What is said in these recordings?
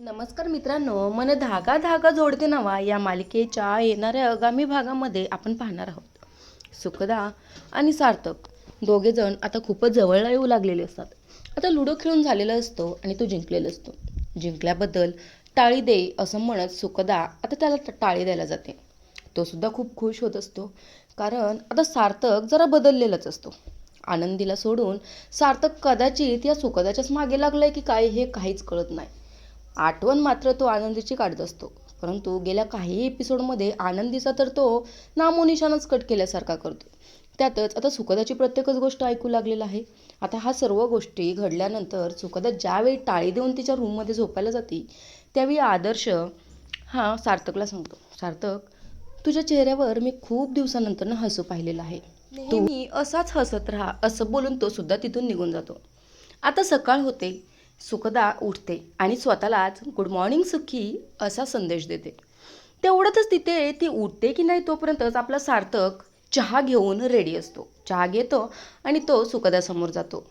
नमस्कार मित्रांनो मन धागा धागा जोडते नवा या मालिकेच्या येणाऱ्या आगामी भागामध्ये आपण पाहणार आहोत. सुखदा आणि सार्थक दोघे जण आता खूपच जवळला येऊ लागलेले असतात. आता लुडो खेळून झालेला असतो आणि तो जिंकलेला असतो. जिंकल्याबद्दल टाळी दे असं म्हणत सुखदा आता त्याला टाळी द्यायला जाते. तो सुद्धा खूप खुश होत असतो. कारण आता सार्थक जरा बदललेलाच असतो. आनंदीला सोडून सार्थक कदाचित या सुखदाच्याच मागे लागलाय की काय हे काहीच कळत नाही. आठवण मात्र तो आनंदीची काढत असतो. परंतु गेल्या काही एपिसोडमध्ये आनंदीचा तर तो नामोनिशानच कट केल्यासारखा करतो. त्यातच आता सुखदाची प्रत्येकच गोष्ट ऐकू लागलेला आहे. आता हा सर्व गोष्टी घडल्यानंतर सुखदा ज्यावेळी टाळी देऊन तिच्या रूममध्ये झोपायला जाते त्यावेळी आदर्श हा सार्थकला सांगतो. सार्थक तुझ्या चेहऱ्यावर मी खूप दिवसानंतर हसू पाहिलेलं आहे. तुम्ही असाच हसत राहा असं बोलून तो सुद्धा तिथून निघून जातो. आता सकाळ होते. सुखदा उठते आणि स्वतःलाच गुड मॉर्निंग सुखी असा संदेश देते. तेवढंच तिथे ती उठते की नाही तोपर्यंतच आपला सार्थक चहा घेऊन रेडी असतो. चहा घेतो आणि तो सुखदासमोर जातो.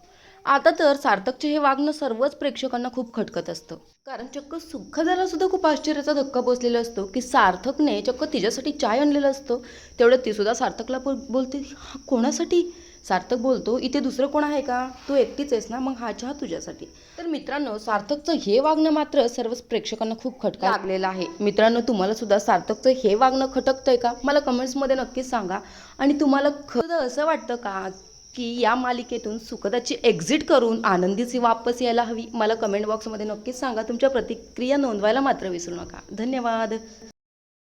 आता तर सार्थकचे हे वागणं सर्वच प्रेक्षकांना खूप खटकत असतं. कारण चक्क सुखदाला सुद्धा खूप आश्चर्याचा धक्का बसलेला असतो की सार्थकने चक्क तिच्यासाठी चाय आणलेला असतो. तेवढं ती सुद्धा सार्थकला बोलते हा कोणासाठी? सार्थक बोलतो इथे दुसरं कोण आहे का? तू एकटीच आहेस ना मग हा चहा तुझ्यासाठी. तर मित्रांनो सार्थकचं हे वागणं मात्र सर्वच प्रेक्षकांना खूप खटका लागलेलं आहे. मित्रांनो तुम्हाला सुद्धा सार्थकचं हे वागणं खटकतंय का? मला कमेंट्समध्ये नक्कीच सांगा. आणि तुम्हाला खरं असं वाटतं का की या मालिकेतून सुखदाची एक्झिट करून आनंदीची वापस यायला हवी? मला कमेंट बॉक्समध्ये नक्कीच सांगा. तुमच्या प्रतिक्रिया नोंदवायला मात्र विसरू नका. धन्यवाद.